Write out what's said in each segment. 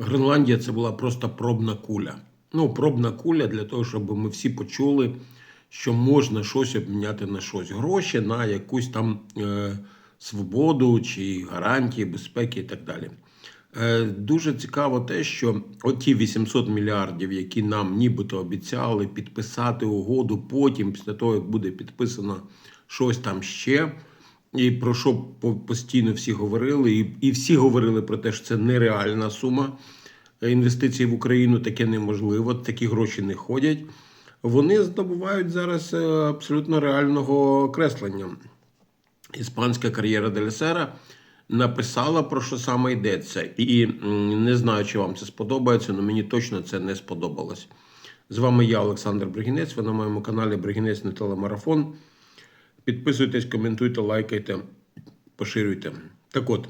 Гренландія це була просто пробна куля. Ну, пробна куля для того, щоб ми всі почули, що можна щось обміняти на щось. Гроші на якусь там е, свободу чи гарантії, безпеки і так далі. Е, дуже цікаво те, що оті 800 мільярдів, які нам нібито обіцяли підписати угоду, потім, після того, як буде підписано щось там ще. І про що постійно всі говорили, і, і всі говорили про те, що це нереальна сума інвестицій в Україну, таке неможливо, такі гроші не ходять. Вони здобувають зараз е, абсолютно реального креслення. Іспанська кар'єра Дель Сера написала про що саме йдеться. І не знаю, чи вам це сподобається, але мені точно це не сподобалось. З вами я, Олександр Бригінець. Ви на моєму каналі Бригінець на телемарафон. Підписуйтесь, коментуйте, лайкайте, поширюйте. Так от,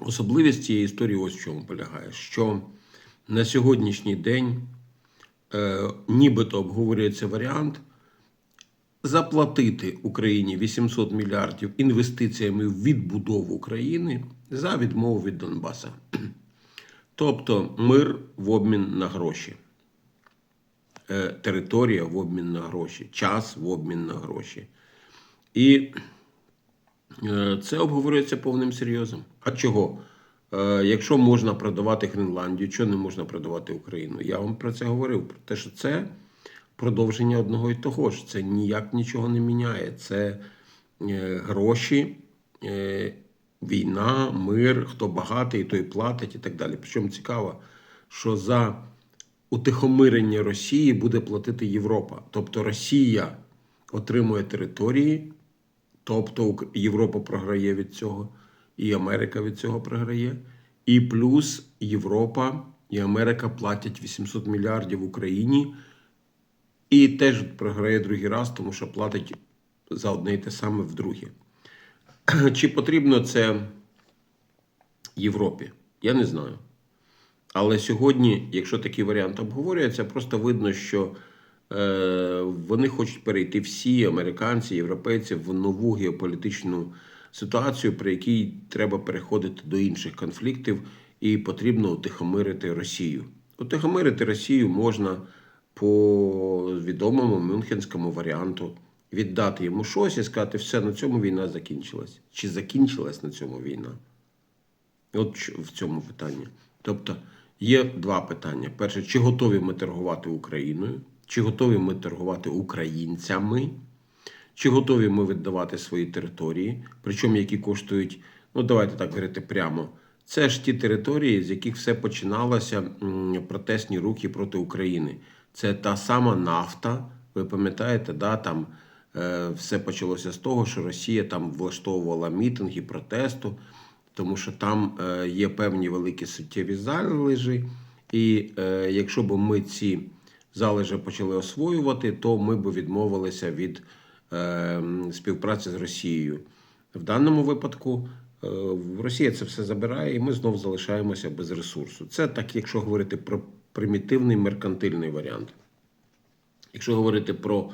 особливість цієї історії ось в чому полягає, що на сьогоднішній день е, нібито обговорюється варіант заплатити Україні 800 мільярдів інвестиціями в відбудову України за відмову від Донбаса. Тобто мир в обмін на гроші територія в обмін на гроші, час в обмін на гроші. І е, це обговорюється повним серйозом. А чого? Е, Якщо можна продавати Гренландію, чого не можна продавати Україну? Я вам про це говорив. Про те, що це продовження одного і того ж. Це ніяк нічого не міняє. Це е, гроші, е, війна, мир, хто багатий, той платить і так далі. Причому цікаво, що за утихомирення Росії буде платити Європа. Тобто Росія отримує території, тобто Європа програє від цього, і Америка від цього програє. І плюс Європа і Америка платять 800 мільярдів Україні. І теж програє другий раз, тому що платить за одне і те саме вдруге. Чи потрібно це Європі? Я не знаю. Але сьогодні, якщо такий варіант обговорюється, просто видно, що е, вони хочуть перейти всі американці, європейці в нову геополітичну ситуацію, при якій треба переходити до інших конфліктів, і потрібно утихомирити Росію. Утихомирити Росію можна по відомому мюнхенському варіанту. Віддати йому щось і сказати, все, на цьому війна закінчилась. Чи закінчилась на цьому війна? От в цьому питанні. Тобто є два питання: перше, чи готові ми торгувати Україною, чи готові ми торгувати українцями, чи готові ми віддавати свої території, причому які коштують, ну давайте так говорити прямо. Це ж ті території, з яких все починалося протестні рухи проти України. Це та сама нафта. Ви пам'ятаєте, да, там е, все почалося з того, що Росія там влаштовувала мітинги протесту, тому що там е, є певні великі суттєві залежі. І е, якщо б ми ці залежі почали освоювати, то ми б відмовилися від е, співпраці з Росією. В даному випадку Росія це все забирає, і ми знов залишаємося без ресурсу. Це так, якщо говорити про примітивний меркантильний варіант. Якщо говорити про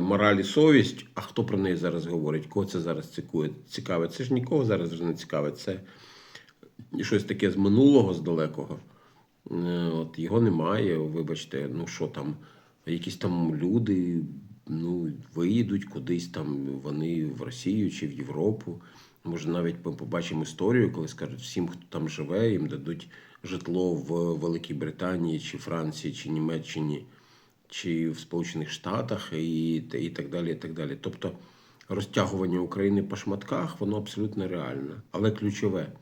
мораль і совість, а хто про неї зараз говорить? Кого це зараз цікує, цікавить? Це ж нікого зараз не цікавить. Це щось таке з минулого, з далекого. Е, От його немає. Вибачте, ну що там, якісь там люди ну, виїдуть кудись там, вони в Росію чи в Європу. Може, навіть ми побачимо історію, коли скажуть всім, хто там живе, їм дадуть житло в Великій Британії, чи Франції, чи Німеччині, чи в Сполучених Штатах, і, і так далі. і так далі. Тобто розтягування України по шматках, воно абсолютно реальне. Але ключове,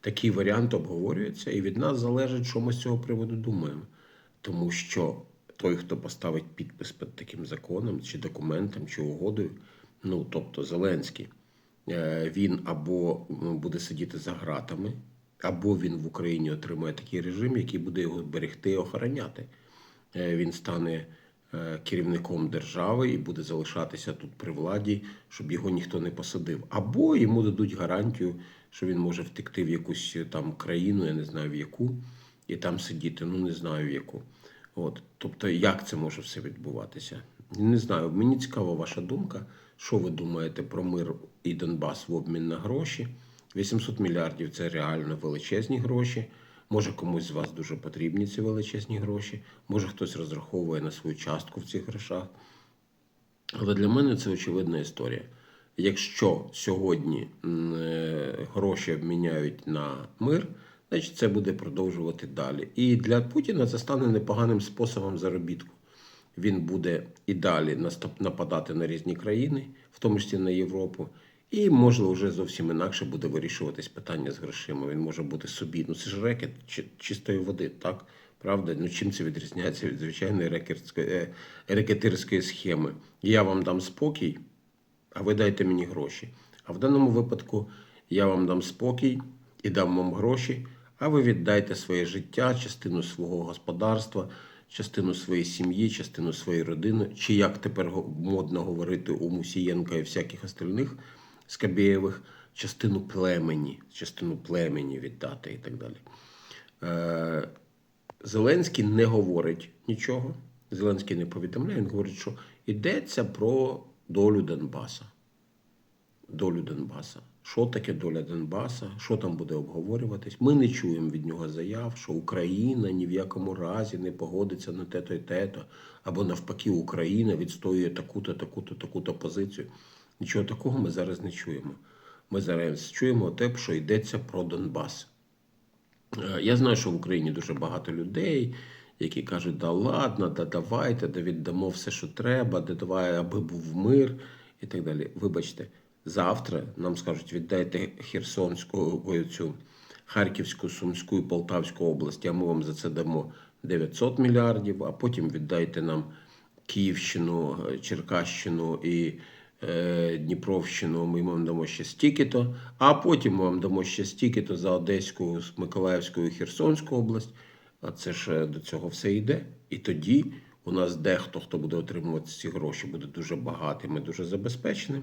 такий варіант обговорюється, і від нас залежить, що ми з цього приводу думаємо. Тому що той, хто поставить підпис під таким законом, чи документом, чи угодою, ну тобто Зеленський, е, він або буде сидіти за ґратами, або він в Україні отримує такий режим, який буде його берегти і охороняти. Е, Він стане керівником держави і буде залишатися тут при владі, щоб його ніхто не посадив. Або йому дадуть гарантію, що він може втекти в якусь е, там країну, я не знаю в яку, і там сидіти. Ну не знаю в яку. От, тобто, як це може все відбуватися? Не знаю. Мені цікава ваша думка. Що ви думаєте про мир і Донбас в обмін на гроші? 800 мільярдів це реально величезні гроші. Може комусь з вас дуже потрібні ці величезні гроші, може хтось розраховує на свою частку в цих грошах. Але для мене це очевидна історія. Якщо сьогодні е, гроші обміняють на мир, значить це буде продовжувати далі. І для Путіна це стане непоганим способом заробітку. Він буде і далі нападати на різні країни, в тому числі на Європу. І можливо вже зовсім інакше буде вирішуватись питання з грошима. Він може бути собі. Ну це ж рекет чи- чистої води, так? Правда? Ну чим це відрізняється від звичайної рекетської, е, рекетирської схеми? Я вам дам спокій, а ви дайте мені гроші. А в даному випадку я вам дам спокій і дам вам гроші, а ви віддайте своє життя, частину свого господарства, частину своєї сім'ї, частину своєї родини, чи як тепер модно говорити у Мусієнка і всяких остальних Скабєєвих, частину племені, частину племені віддати і так далі. Е, Зеленський не говорить нічого. Зеленський не повідомляє, він говорить, що йдеться про долю Донбаса. Долю Донбаса. Що таке доля Донбаса? Що там буде обговорюватись? Ми не чуємо від нього заяв, що Україна ні в якому разі не погодиться на те-то і те-то, або навпаки, Україна відстоює таку-то, таку-то, таку-то позицію. Нічого такого ми зараз не чуємо. Ми зараз чуємо те, що йдеться про Донбас. Е, Я знаю, що в Україні дуже багато людей, які кажуть, да ладно, да давайте, да віддамо все, що треба, да давай, аби був мир і так далі. Вибачте, завтра нам скажуть, віддайте Херсонську, цю Харківську, Сумську і Полтавську області, а ми вам за це дамо 900 мільярдів, а потім віддайте нам Київщину, е, Черкащину і Дніпровщину, ми вам дамо ще стільки-то, а потім ми вам дамо ще стільки-то за Одеську, Миколаївську і Херсонську область. А це ж е, до цього все йде. І тоді у нас дехто, хто буде отримувати ці гроші, буде дуже багатим і дуже забезпеченим.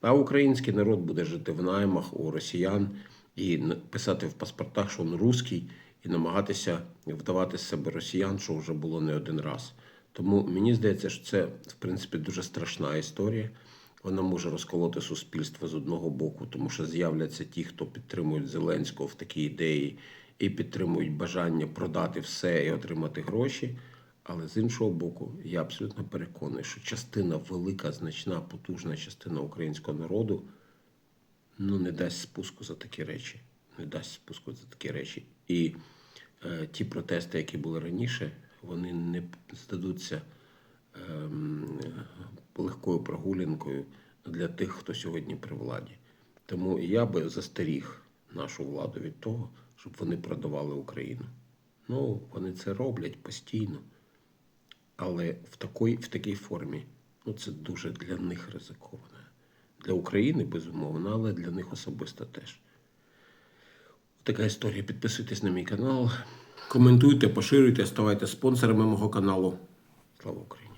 А український народ буде жити в наймах у росіян і писати в паспортах, що він русський, і намагатися вдавати з себе росіян, що вже було не один раз. Тому мені здається, що це в принципі дуже страшна історія. Вона може розколоти суспільство з одного боку, тому що з'являться ті, хто підтримують Зеленського в такій ідеї і підтримують бажання продати все і отримати гроші. Але з іншого боку, я абсолютно переконаний, що частина велика, значна, потужна частина українського народу ну, не дасть спуску за такі речі. Не дасть спуску за такі речі. І е, ті протести, які були раніше, вони не здадуться легкою прогулянкою для тих, хто сьогодні при владі. Тому я би застеріг нашу владу від того, щоб вони продавали Україну. Ну, вони це роблять постійно. Але в такій, в такій формі ну, це дуже для них ризиковано. Для України, безумовно, але для них особисто теж. Така історія. Підписуйтесь на мій канал, коментуйте, поширюйте, ставайте спонсорами мого каналу. Слава Україні!